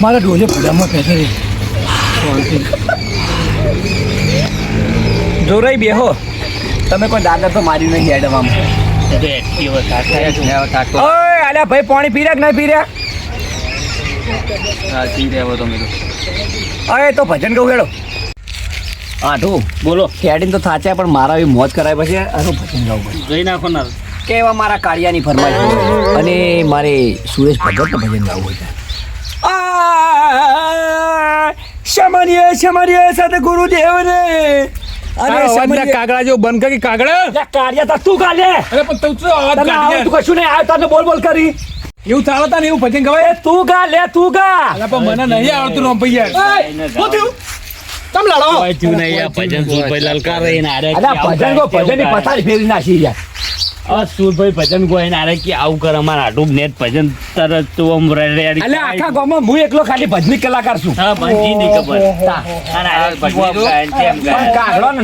મારા ડોલે ફૂલામાં પેસે જોરાઈ બેહો તમે કોઈ દાદા તો મારી નહીં હેડવામાં અલ્યા, ભાઈ, પાણી પી રહ્યા કે નહીં પી રહ્યા? સાચી રહેવો તમે તો. અરે તો ભજન કહું હેડો. આઠું બોલો. ખેડીને તો થાચ્યા પણ મારા એવી મોજ કરાય પછી આનું ભજન ગાવું પડે ગઈ નાખો ના કે એવા મારા કાળિયાની ફરમાઈ અને મારે સુરેશ ભગતનું ભજન ગાવું હોય શમરીએ શમરીએ શમરીય શમરીય સદગુરુદેવ રે અને કાગડા જો બંધ કરી કાગડા કાળિયા તા તું કાલે અરે પણ તું શું અવાજ તને તું કશું નહીં. આવ્યું તને બોલ બોલ કરી. એવું ચાલે તા ને એવું ભજન ગવાય? તું ગા લે તું ગા. અલા પણ મને નહીં આવડતું રોમ ભૈયા. શું થયું? તમ લડો ભજન સુરભાઈ લલકારે એને આરે અલા ભજન ગો ભજનની પથારી ફેરી નાખી યાર આ સુરભાઈ ભજન કોઈ એને આરે કે આવું કર અમાર આટું નેટ ભજન તરત તો આમ રેડી એટલે આખા ગામમાં હું એકલો ખાલી ભજની કલાકાર છું. હા ભજની ની ખબર. ભજન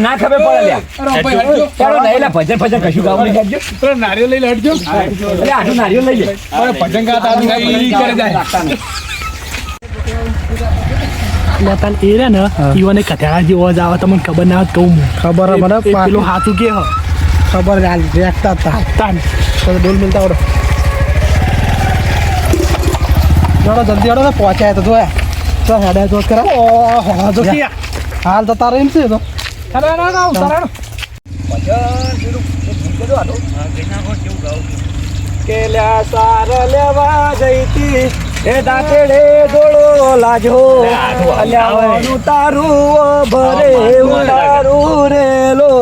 ને ખબર પડે લ્યા. હટજો. નહીં લે ભજન ભજન કશું ગાવું નહીં. કરજો તો નારિયો લઈ હટજો. એટલે આટું નારિયો લઈ લે. અરે ભજન ગાતા હતા ઈ કરે જાય. એટલે એ રે ને ઈવને કથા જેવો જ આવે તમને ખબર ના હોય તો કહું ખબર હે મને પેલું હાથું કે હ? ખબર હાલ રેખતા હતા. તાન. તો ડોલ મિલતા આવડો જોડો જલ્દી આવડો ને પહોંચાય તો જોયા તો હેડા જો કરા. ઓહો જો જા. હાલ તો તારે એમ છે તો. અરે ના ના ઉતારો કે સાર લેવા જઈતી. એ દાંતેડે દોડો લાજો. અલ્યાવાનું તારું ભરે ઉતારું રેલો.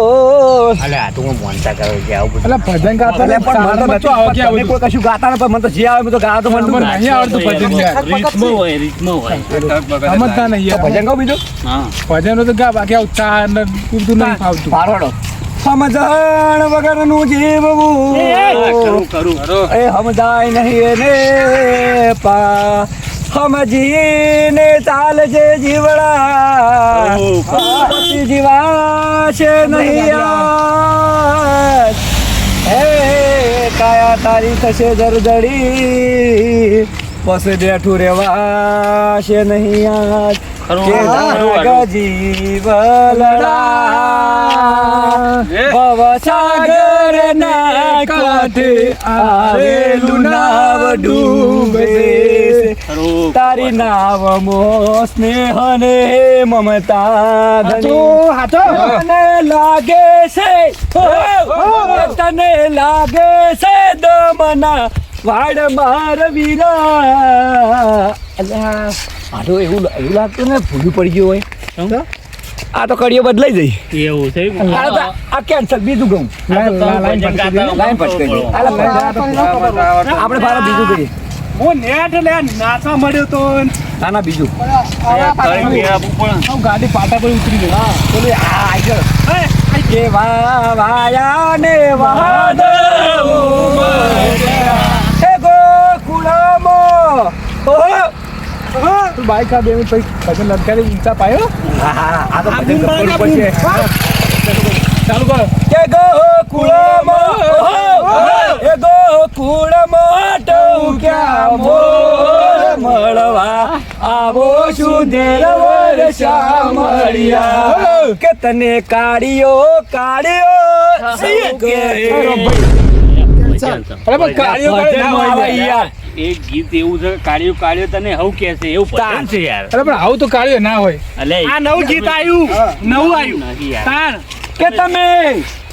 અલે આટું મોનતા કરો કે આવું બધું એટલે ભજન ગાતા અલ્યા પણ મને તો શું આવે કે તમે કોઈ કશું ગાતા નથી મને તો જે આવે મેં તો ગાતો મને મને નહીં આવડતું ભજન યાર. હોય રીતમાં હોય. સમજતા નહીં ભજન ગાવ બીજું? હા. ભજન તો ગા બાકી આવું ને નહીં ફાવતું. સમજણ જીવવું. કરું કરું. એ સમજાય નહીં એને પા સમજીને ચાલજે જીવડા. જીવાશે નહીં. હે કાયા તારી થશે જરદડી પછી બેઠું રેવાશે નહીં યાર કે ખરું. નાગ ના. કાંઠે આવેલું નાવ ડૂબે. તારી નાવ મો સ્નેહ ને મમતા ધની. હાચો તને લાગે છે. તને લાગે છે દમના વાડ માર વીરા. આ તો એવું એવું લાગતું ને ભૂલું પડી ગયું હોય. હોય આ તો કડીઓ બદલાઈ જઈ. એવું છે આ કેન્સલ બીજું ગઈ. આપણે ભારત બીજું કરીએ. હું નેટ લે મળ્યો તો. ના ના બીજું ગાડી પાટા પર ઉતરી ગયો બોલે આ આઈ ગયો. કે વા વાયા ને વાદળું હે ગોકુળમાં. ઓહો તું બાઈક આ બે મિનિટ પછી ભજન લટકારી ઊંચા પાયો. હા આ તો ભજન ગબ્બર પડશે ચાલુ કરો. કે ગો કુળમ એ ગો કુળમ ગોકુળમાં ટોક્યા મો મળવા આવો સુધેર વર્ષા મળ્યા કે તને કાઢ્યો કાઢ્યો કે ગીત એવું છે કાળિયો કાળિયો તને હવ કે છે એવું ભજન છે યાર. અરે પણ આવું તો કાર્યો ના હોય. આ નવું ગીત આવ્યું નવું આવ્યું નહીં કે તમે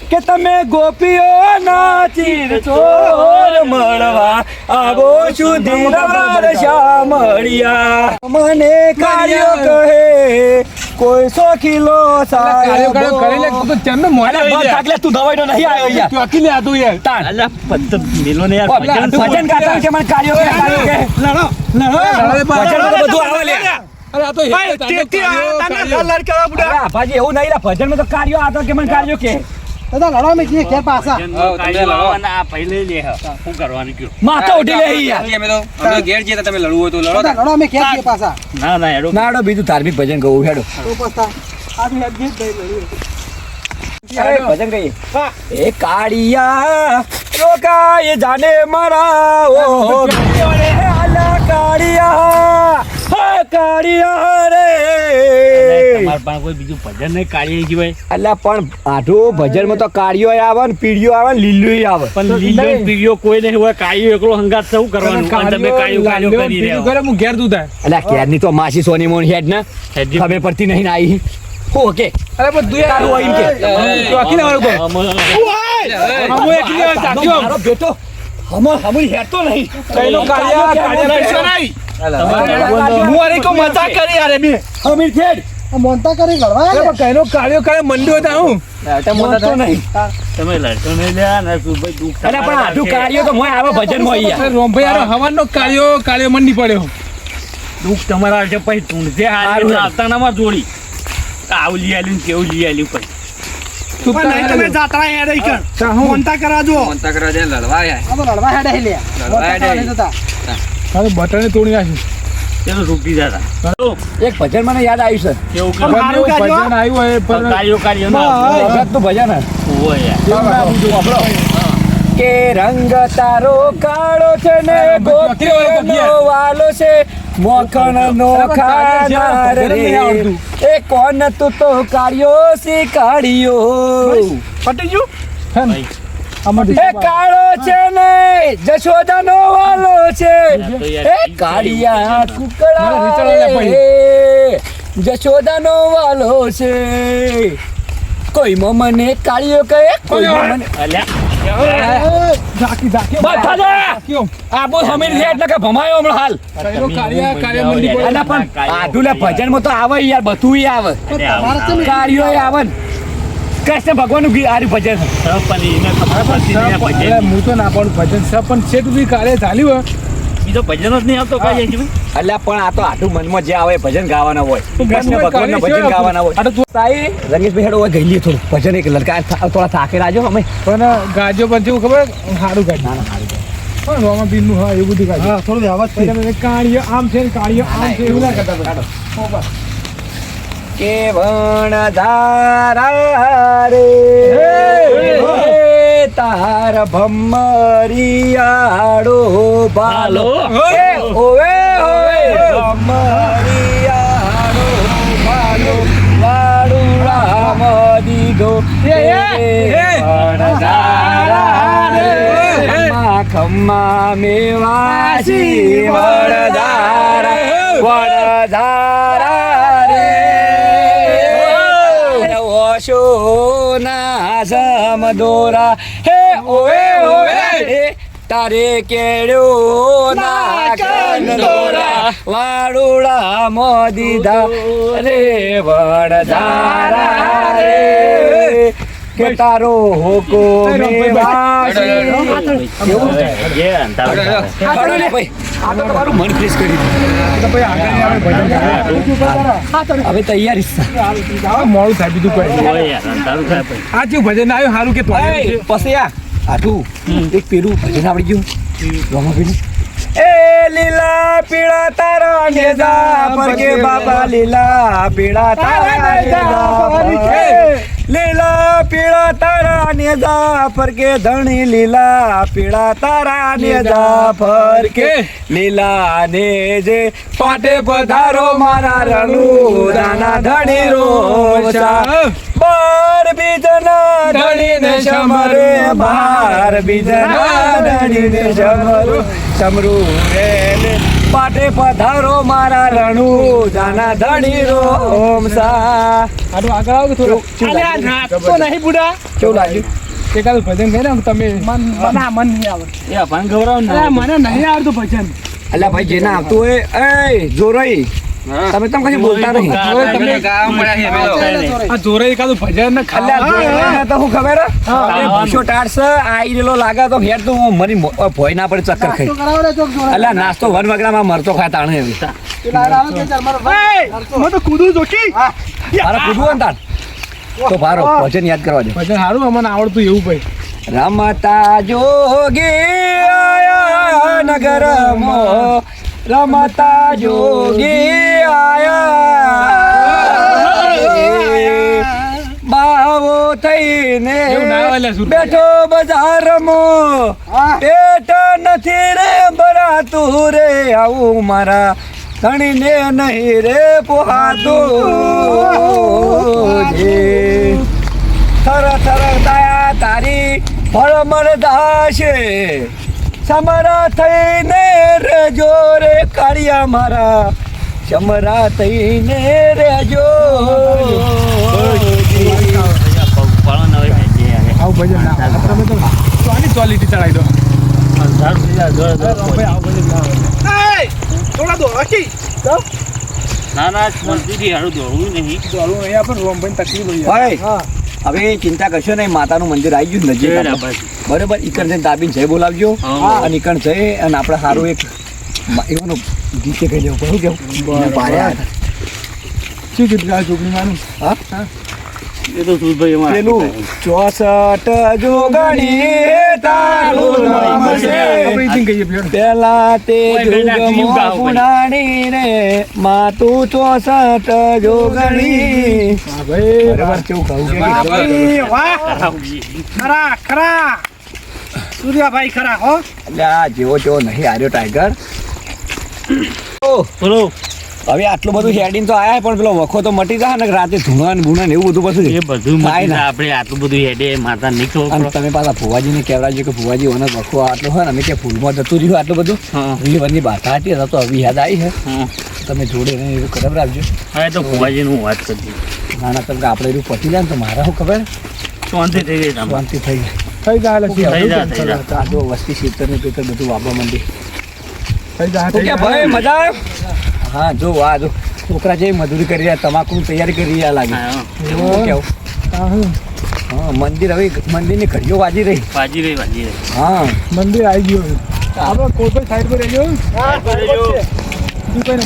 કે તમે ગોપીઓ ના ચીર ચોર મળવા આવો સુધી વર્ષા મળ્યા મને કાર્યો કહે કોઈ સો કિલો સાહેબ કરી લે તું તો ચેમનો બસ આગલે તું દવાઈનો નહીં આવ્યો યાર તું અકેલે આતું યાર તાન અલા પત્ત મિલો ને યાર ભજન ભજન છે મને કાર્યો કે કાર્યો કે. લડો લડો ભજન બધું આવે લે. અરે આ તો ભાઈ, તેથી આ તને લડ કરવા અરે ભાજી એવું નહીં લા ભજનમાં તો કાર્યો આ તો કે મને કાર્યો કે. બધા લડવા મેં ઘેર પાછા. ભજનનો કાયદો આ પહેલે લે હ. શું કરવાનું કયો? માથા ઉઠી લે યાર. અમે તો અમે ઘેર જઈએ તમે લડવું હોય તો લડો દાદા લડવા મેં ઘેર ઘેર પાછા. ના ના હેડો. નાડો બીજું ધાર્મિક ભજન કહું હેડો. તો પછતા આ બી હેડ. ઘેર ભજન કહીએ એ કાળિયા રોકાય જાને મારા ઓ કાળિયા. કાળિયા રે તમારા પાસે કોઈ બીજું ભજન નહીં કાઢી જીવાય અલ્યા પણ આઠું ભજનમાં તો કાળિયો આવે ને પીળિયો આવે ને લીલું આવે. પણ લીલો પીળિયો કોઈ નહીં હોય કાળિયો એકલો હંગાત શું કરવાનું. તમે કાળિયો કાળિયો કરી રહ્યા કરે હું. ઘેર તું થાય અલ્યા તો માસી સોની મોન હેડ ને. ખબર પડતી નહીં ને આવી ઓકે. અરે પણ તું તારું આઈને કે. આખી લેવાનું કહો હું એકલી લેવાનું બેટો. હમ હમ હેરતો નહીં. કઈનો કાળિયા કાળિયા કરશો નહીં હું અરે કો મજા કરી યાર બે. હમીર ખેડ આ મોનતા કરી ગળવા અરે કઈનો કાળિયો કરે મંડ્યો તા હું. મોનતો નહીં. તમે લડતો નહીં લ્યા ને તું ભાઈ દુઃખ અલ્યા પણ આધુ કાળિયો તો મોય આવે ભજન મોય યાર અરે રોમભાઈ અરે હવાનો કાળિયો કાળિયો મન નહીં પડ્યો. દુઃખ તમારા છે પછી ઢૂંઢજે હારી આવતા ના જોડી. આવું લઈ આલ્યું કેવું લઈ આલ્યું પછી તું તમે જાત્રા હેડ કર. મોનતા કરા જો મોનતા કરવા જાય લડવા આ તો લડવા હેડે લે લડવા હેડે. જતા. તારું તોડી નાખ્યું ચલો રૂકી જતા એક ભજન મને યાદ આવ્યું ભજન એવું ભજન આવ્યું હોય પણ ના ભજન હોય કે રંગ તારો કાળો છે ને ગોત્યો વાલો છે. મોખણ નો ખાનાર. રે એ કોણ તું તો કાળિયો સી કાળિયો પટી ગયું? એ કાળો છે ને જશોદાનો વાલો છે. એ કાળિયા કુકડા જશોદા નો જશોદાનો વાલો છે. કોઈ મને કાળિયો કહે કોઈ મને અલ્યા. હમણાં હાલ અલા પણ આઢુલે ભજનમાં તો આવે યાર બધું આવે કાર્યો આવે ને કૃષ્ણ ભગવાનનું ગી- આર્યું ભજન. પણ ભજન હું તો ના પાડું ભજન છે પણ છે તું કાર્ય ચાલ્યું બીજો ભજન જ નહીં આવતો કાંઈ હજી ભાઈ. પણ આ તો આટલું મનમાં જે આવે ભજન ગાવાના હોય. કૃષ્ણ ભગવાનના ભજન ગાવાના હોય. આ તો તું સાઈ રંગેશભાઈ હેડો ગઈ લે થોડું. ભજન એક લડકા થોડા થાકે રાજો અમે. પણ ગાજો પણ જેવું ખબર સારું પણ રોમા બીનનું હા એવું બધું હા થોડું પછી તમે આમ છે ને કાળિયો આમ છે એવું ના કરતા બધા. કે વણ ધારા રે! તાર ભમરિયાડો ભાલો ઓવે ઓવે. ભમરિયાડો ભાલો વાડુ રામ દીધો ખમ્મા મેવાસી વડધારા વડધારા રે ઓશો ના સમ દોરા. હે ઓએ ઓએ તારે કેળ્યો ના કન દોરા. વાડુડા મોદીધા રે વડધારા રે. કે તારો હોકો મેવાસી જે આ તો તમારું મન ફ્રેશ કરી દીધું. તો પછી આગળ ભજન હવે તૈયારી. મોડું થાય બીજું કોઈ. આ જેવું ભજન આવ્યું સારું કે પછી આ આટલું એક પેલું ભજન આવડી ગયું. રોમાભાઈનું. એ લીલા પીળા તારા નેજા પર કે બાબા લીલા પીળા તારા કે લીલા, પીળા તારા નેજા પર કે ધણી લીલા, પીળા તારા નેજા પર કે લીલા ને જે પાટે પધારો મારા રણુદાના ધણી રોચા બાર બીજના ધણીને સમરે, બાર બીજના ધણીને સમરો. સમરુ રેલે પાટે પધારો મારા રણુ. જાના ધણી રો ઓમ સા આટલું આગળ આવો થોડું? થોડું આ નાચતો નહીં બુડા. કેવું લાગ્યું? એકાદું ભજન કહે ને તમે મન મને મન નહીં આવડતું. એ અભાન ગવરાવ મને નહીં આવડતું ભજન. અલ્યા ભાઈ જેને આવતું હોય એ જોરોઈ. તમે તમે કશું બોલતા નહીં. તમે. આ જોરે એકાદું ભજન ને અલ્યા તો હું ખબર હે? હા. ભૂસો ટાળશે આઈ રેલો લાગે તો હેડ તો હું મરી ભોય ના પડે ચક્કર ખાઈ. અલ્યા નાસ્તો વન વગડામાં મરતો ખાય તાણે એવી. મને તો કૂદું જોકી મારે કૂદવું તાણ? તો ભારો ભજન યાદ કરવા દે. ભજન સારું અમને આવડતું એવું ભાઈ. રમતા જોગી આયા નગરમો. રમતા જોગી આયા. બાવો થઈને. બેઠો બજારમાં. પેટ નથી રે ભરાતું રે આવું મારા ધણીને નહીં રે પોહાતું થર થર દયા તારી ભળમણ દાશે. સમરા થઈને રેજો રે કાળિયા મારા. સમરા થઈને રેજો. ભાઈ, આની ક્વોલિટી ચડાવી દો. ભાઈ થોડા દો હકી ના ના શાંતિથી હારું દોડવું નહીં દોડવું પણ રોમ રોમભાઈ તકલીફ હોય ભાઈ હા હવે ચિંતા કરશો નહીં માતાનું મંદિર આવી ગયું નજીક બરાબર. ઈકણ જઈને દાબીને જય બોલાવજો. અને ઈકણ જય અને આપણે સારું એક એવાનું ગીતે કહી દેવું કહું કેવું શું કીધું આ છોકરી માનું? હા? એ તો અમારા પેલું ચોસઠ જોગણી તારું નામ છે. પેલો. પુનાણી રે માતું ચોસઠ જોગણી. ભાઈ કેવું કહું. ખરા ખરા. સૂર્યાભાઈ ખરા હો? એટલે આ જેવો જેવો નહીં હાર્યો ટાઈગર બોલો. હવે આટલું બધું હેડિંગ તો આયા પણ પેલો વખો તો મટી જાય ને રાતે ધૂણા ને ભૂણા ને એવું બધું પછી એ બધું થાય મટી ને. આપણે આટલું બધું હેડે માતા નીકળો અને તમે પાછા ફુવાજીને કહેવરાજો કે ફુવાજી ઓને વખો આટલો હોય ને અમે કે ફૂલમાં જતું રહ્યું આટલું બધું. હા. રીવરની બાધા હતી તો હવે યાદ આવી છે. હા. તમે જોડે ને એવું ખબર રાખજો. હવે તો ફુવાજીનું વાત કરી ના ના તમે આપણે એવું પતી જાય ને તો મારા શું ખબર? શાંતિ થઈ ગઈ શાંતિ થઈ ગઈ. થઈ જાય એટલે થઈ જાય, થઈ જાય. આ વસ્તી શીતર ને પેતર બધું વાપવા માંડી. થઈ જાય તો કે ભાઈ મજા આવે? હા જો આ જો. છોકરા જે મજૂરી કરી રહ્યા તમાકુ તૈયારી કરી રહ્યા લાગે. હા શું કેવું હા મંદિર હવે મંદિરની ઘડીઓ વાજી રહી. વાજી રહી વાજી રહી. હા. મંદિર આવી ગયું આપણે કોઈ સાઈડ પર રહેજો.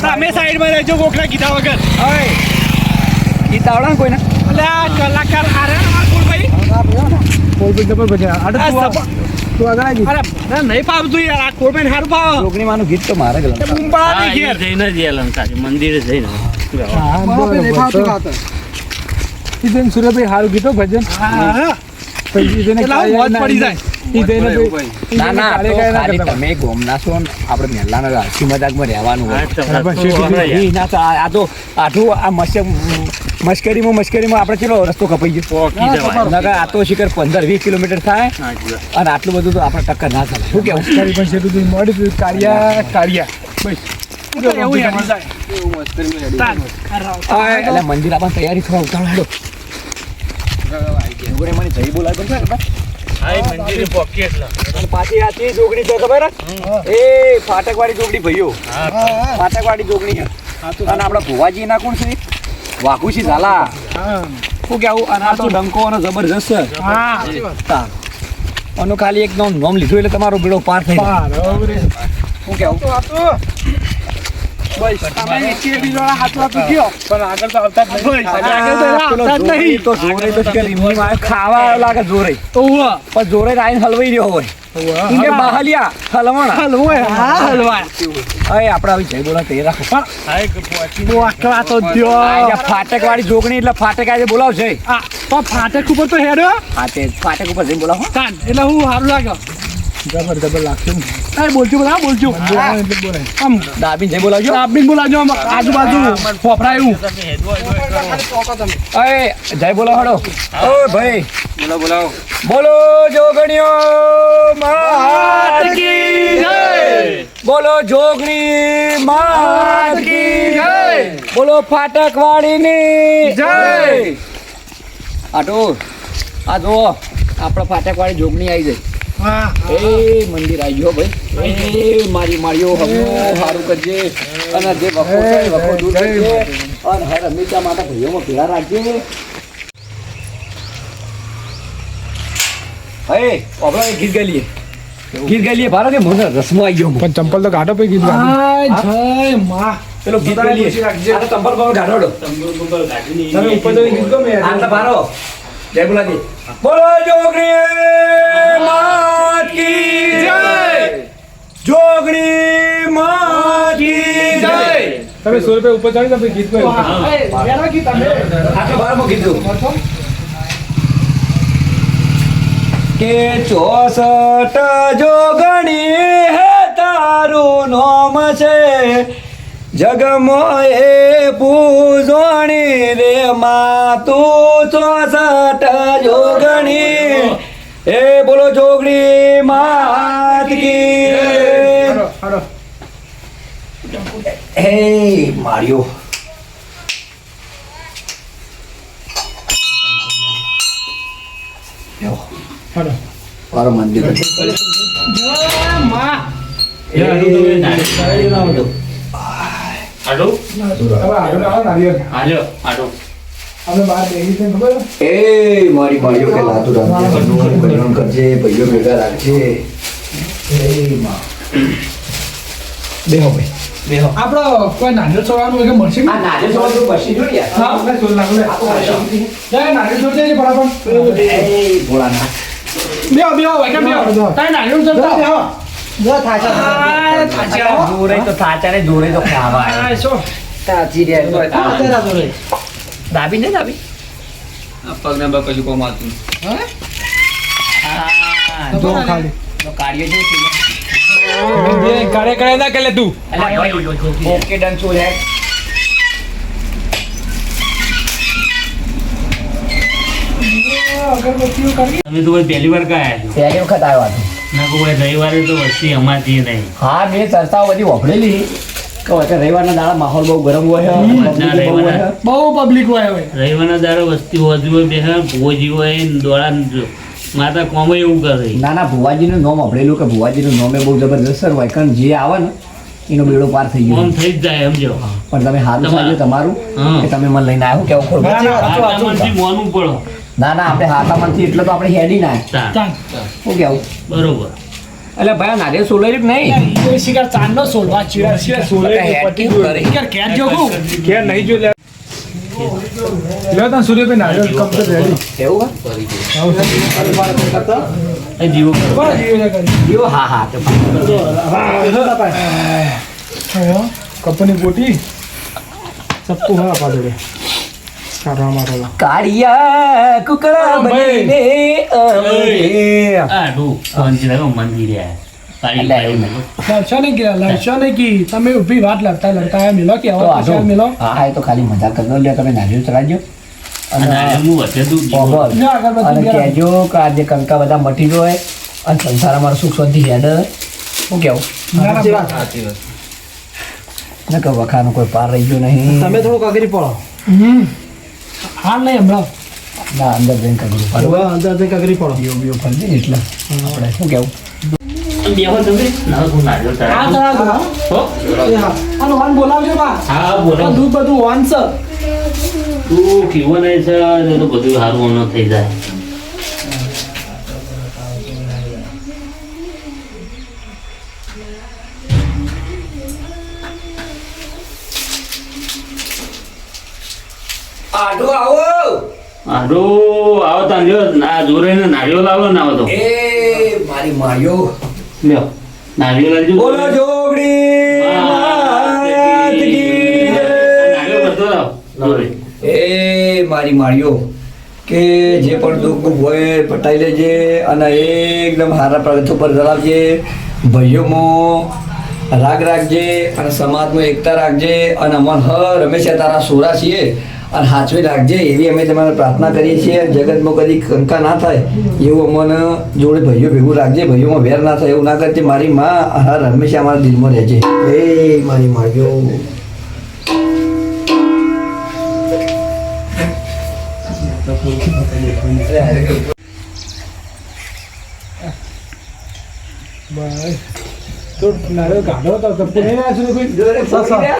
તમે સાઈડમાં રહેજો. ગોખલા કીધા વગર. હવે ગીત આવડે ને કોઈને? કલાકાર આરે આ ડબલ ભજન આડે તું આ- તું આગળ આવી. અરે ના, નહીં ફાવતું યાર. આ કોરબેન હારું પાવ છોકરી માનું ગીત તો મારે પાડે હા, ઘેર એ જઈને જ અલંકાર મંદિરે જઈને. હા બરાબર. ઈદેન સુરેભાઈ હારું ગીતો ભજન. હા પછી ઈદેને એટલે આવું મોજ પડી જાય. ના ના તો કાંઈ ના ખાલી તમે ગોમના છો ને આપણે મહેલાના હાસ્ય મજાકમાં રહેવાનું હોય. હા, તો બરાબર, તો શેઠી હવે યાર. ઈ ના તો આ આ તો આઠું આ મસ્ય મશ્કરીમાં મશ્કરીમાં આપણે ચેલો રસ્તો કપાઈ ગયો? પોકી આ તો શિખર પંદર વીસ કિલોમીટર થાય અને આટલું બધું તો આપણે ટક્કર ના થાય. શું કેવું? પણ તું. તાન. હા, એટલે મંદિર આપણે તૈયારી થવા ઉતાવળ હેડો જઈ બોલાય પણ પાછી આ ચીજ જોગણી છે ખબર જોગણી ભાઈઓ. જોગણી અને આપણા ભુવાજી ના કોણ છે? વાઘુસી ઝાલા. શું કેવું અને આ તો ડંકો અને જબરજસ્ત છે. અનો ખાલી એક નામ નામ લીધું એટલે તમારો બેડો પાર થઈ શું કેવું ખાવા લાગે જોરે પણ જોરે આઈને હલવાઈ રહ્યો હોય ઈને બહાલિયા હલવણ હલવો હા હલવા અય આપણે આવી જય બોલા તે રાખો હા, એક પોકી. તો દ્યો. આ ફાટક વાળી જોગણી એટલે ફાટક આજે બોલાવશે આ તો ફાટક ઉપર તો હેડો ફાટક ઉપર જઈ બોલાવો એટલે હું સારું લાગે જબર જબર લાગશે તારે બોલજો બધા બોલજો. આમ જઈ બોલાવજો. આજુબાજુ. અય જય બોલો હડો. ઓ ભાઈ. બોલો બોલાવો બોલો જોગણીઓ માત કી જય. બોલો જોગણી માત કી જય. બોલો ફાટક વાળીની જય. આટો આ જો આપણે ફાટક વાળી જોગણી આવી જાય. એ મંદિર આવ્યો ભાઈ. એ મારી માળીઓ હમણાં સારું કરજે. અને જે વખો છે વખો દૂર કરજે. અને હર હંમેશા માતા ભાઈઓમાં ભેળા રાખજે. હે આપણે ગીત ગાઈએ ગીત ગાઈએ ભારત એ મને રસમાં આવી ગયો. પણ ચંપલ તો કાઢો પછી ગીત. જય માં. પેલો ગીત બધાને ચંપલ ગાઢો ડો. તમે ઉપર તો ગીત ગમે આટલા બારો જય ગુલાજી. બોલો જોગણી માત કી જય. જોગણી માત કી જય. તમે સો રૂપિયા ઉપર ચડી તમે ગીત. બાર બારમાં કીધું કે ચોસઠ જોગણી હે તારું નોમ છે. જગમાં એ પૂજોણી રે માં તું ચોસઠ જોગણી. એ બોલો જોગણી માત કી. હે માર્યો મારો મંદિર આડો હવે આગળ આડો? ખબર છે? એ મારી માળીઓ કે લાતું રાખજે કલ્યાણ કરજે ભાઈઓ ભેગા રાખજે. એ માં. બેહો ભાઈ આપણો કોઈ છોડવાનું હોય કે મળશે આ નાજે સવાલ પછી જો યાર હા. આપણે છોડ નાખો લે. જાય. એ. તારે. આ, થાચા. જોડે તો થાચા ને જોડે તો ખાવા શું? તાચી રે દાબી ને દાબી? પગના બા કશું કોમ આવતું. જો. ખાલી. તો કાર્ય જો છે બે કાળે કાળે ના કે તું. ઓકે ડન છો? રે તમે તો પહેલી વાર કયા છો. પહેલી વખત આવ્યો રવિવારે તો વસ્તી અમાતી નહીં. હા મેં ચર્ચાઓ બધી કે વચ્ચે રવિવારના દાડા માહોલ બહુ ગરમ હોય છે બહુ હોય. પબ્લિક હોય હવે. રવિવારના દાડો વસ્તી હોતી હોય બે ભોજી હોય ને દોડા જો. માતા કોમ એવું કરે. ના ના ભુવાજીનું નોમ વફડેલું કે ભુવાજીનું નામ એ બહુ જબરદસ્ત હોય કારણ જે આવે ને એનો બેડો પાર થઈ ગયો. થઈ જાય જાય સમજો. પણ તમે હાલ તમારા- તમારું? કે તમે મને લઈને આવ્યો મોનું પડો. ના ના આપણે હાથામાંથી એટલે તો આપણે હેડી ના. શું કેવું? બરોબર. એટલે ભાઈ આ સોલેરી નહીં? ઈ શિકાર ચાંદનો સોલવા ચીડા શિકાર સોલે પટી કરે? શિકાર કે જો કે નહીં જો લે. સૂર્યભાઈ. એવું હે? એ જીવો જીવે. જીવો? હા હા તો કપની ગોટી. ચપ્પુ હા માટે કાળિયા કુકડા બનીને અમે આ ડો ફોન મંદિરે આયા. પાડી એટલે પાડી એમ. મેલો. લડશો નહીં કે લડશો નહીં કે. તમે ઊભી વાત લડતા લડતા મિલો કે મિલો? હા એ તો ખાલી મજાક કરતો લે તમે નાજુ ચલાજો અને. કહેજો કે આજે કંકા બધા મટી ગયો હોય. અને સંસાર અમારો સુખ શાંતિ હેડ. શું કેવું? ને કે વખાનો કોઈ પાર રહી ગયો નહીં. તમે થોડુંક અઘરી પડો હમ. હાલ નહીં હમણાં. ના અંદર જઈને કગરી પડો. અંદર જઈને કગરી પડો. બીઓ બીઓ ફરજે એટલે આપણે શું કેવું? બધું સારું. થઈ હું આડો આવો તાન જો ના જોરે ને નારિયેળ લાવો ને આવો તો. એ મારી લ્યો નારિયેળ લાવજો. બોલો જોગડી માત કી. એ મારી માળીઓ કે જે પણ દુઃખ હોય પટાઈ લેજે અને એકદમ સારા પ્રગતિ ઉપર ધરાવજે ભાઈઓમાં રાગ રાખજે અને સમાજમાં એકતા રાખજે અને અમન હર હંમેશા તારા સોરા છીએ. અને સાચવી રાખજે એવી અમે તમારે પ્રાર્થના કરીએ છીએ. અને જગતમાં કદી કંકા ના થાય એવું અમને જોડે ભાઈઓ ભેગું રાખજે ભાઈઓમાં વેર ના થાય એવું ના કરજે. મારી માં હર હંમેશા અમારા દિલમાં રહેજે. એ મારી માળીઓ બસ તો નારિયેળ કાઢો તો ચપ્પુ નહીં ના સૂર્યભાઈ ના ફોડો આપણે ના ફોડો આ જોરે બેસી થોડો કે બસ બેસી ના ના એ તો આડું ફૂટી રહ્યું કાઢેલા આ બેસી કાઢો ના. લો કાંતા હવે અગરબત્તી કંઈ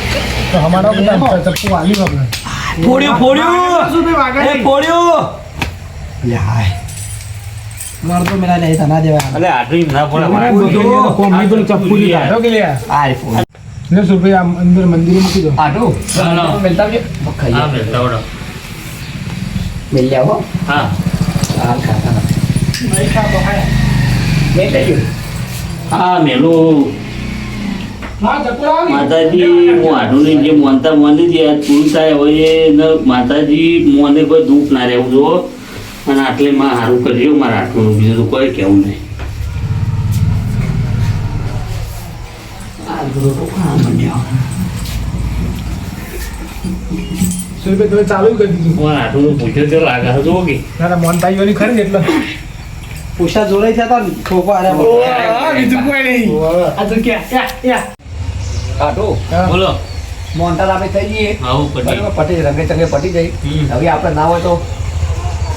તો હમારા બધા ચપ્પુ વાલી વગર ફોડ્યું ફોડ્યું. શું ભાઈ એ ફોડ્યું. લે હાય. માર તો મેરા નહીં તના દેવા. અલે આટલી ના પડે કોમની પેલું ચપ્પુ ની કાઢો કે લે આઈફોન ને શું ભાઈ આમ અંદર મંદિરે મૂકી દો. આટુ ચાલો. મિલતા આવજો. ખાઈ હા બેસતા મિલ હા? હાલ ખાતા. ખાતો હા ચપ્પુ આવી માતાજી હું આઢુની જે મોનતા મોની જે આ પૂરું થાય હોય માતાજી મોને કોઈ દુઃખ ના રહેવું જો. અને આટલે માં સારું કરજો મારા આટલું બીજું તો કોઈ કહેવું નહીં. ચાલુ કરી દીધું. મારા આટલું પૂછ્યું તો લાગે છે જો કે? ના ના મોનતાઈઓની ખરી ને એટલે. પૂછા જોડે છે તો ખોખો આરે બીજું કોઈ નહીં. આ તો ક્યાં? યા બોલો. મોન્ટાર આપણે થઈ જઈએ બરાબર પટી રંગે ચંગે પટી જઈ હવે આપણે ના હોય તો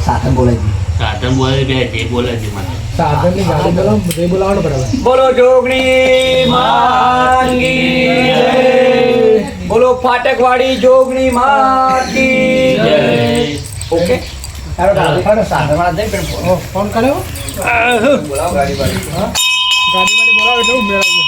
સાધન બોલાવી દઈએ. સાધન બોલે બે જે બોલે છે સાધનની ગાડી બોલાવો બધે બોલાવો ને બરાબર. બોલો જોગણી માનગી જય. બોલો ફાટકવાડી જોગણી માનગી જય. ઓકે. સાધન વાળા જઈ ફોન કર્યો? બોલાવો ગાડી વાળી. ગાડી વાળી બોલાવો એટલે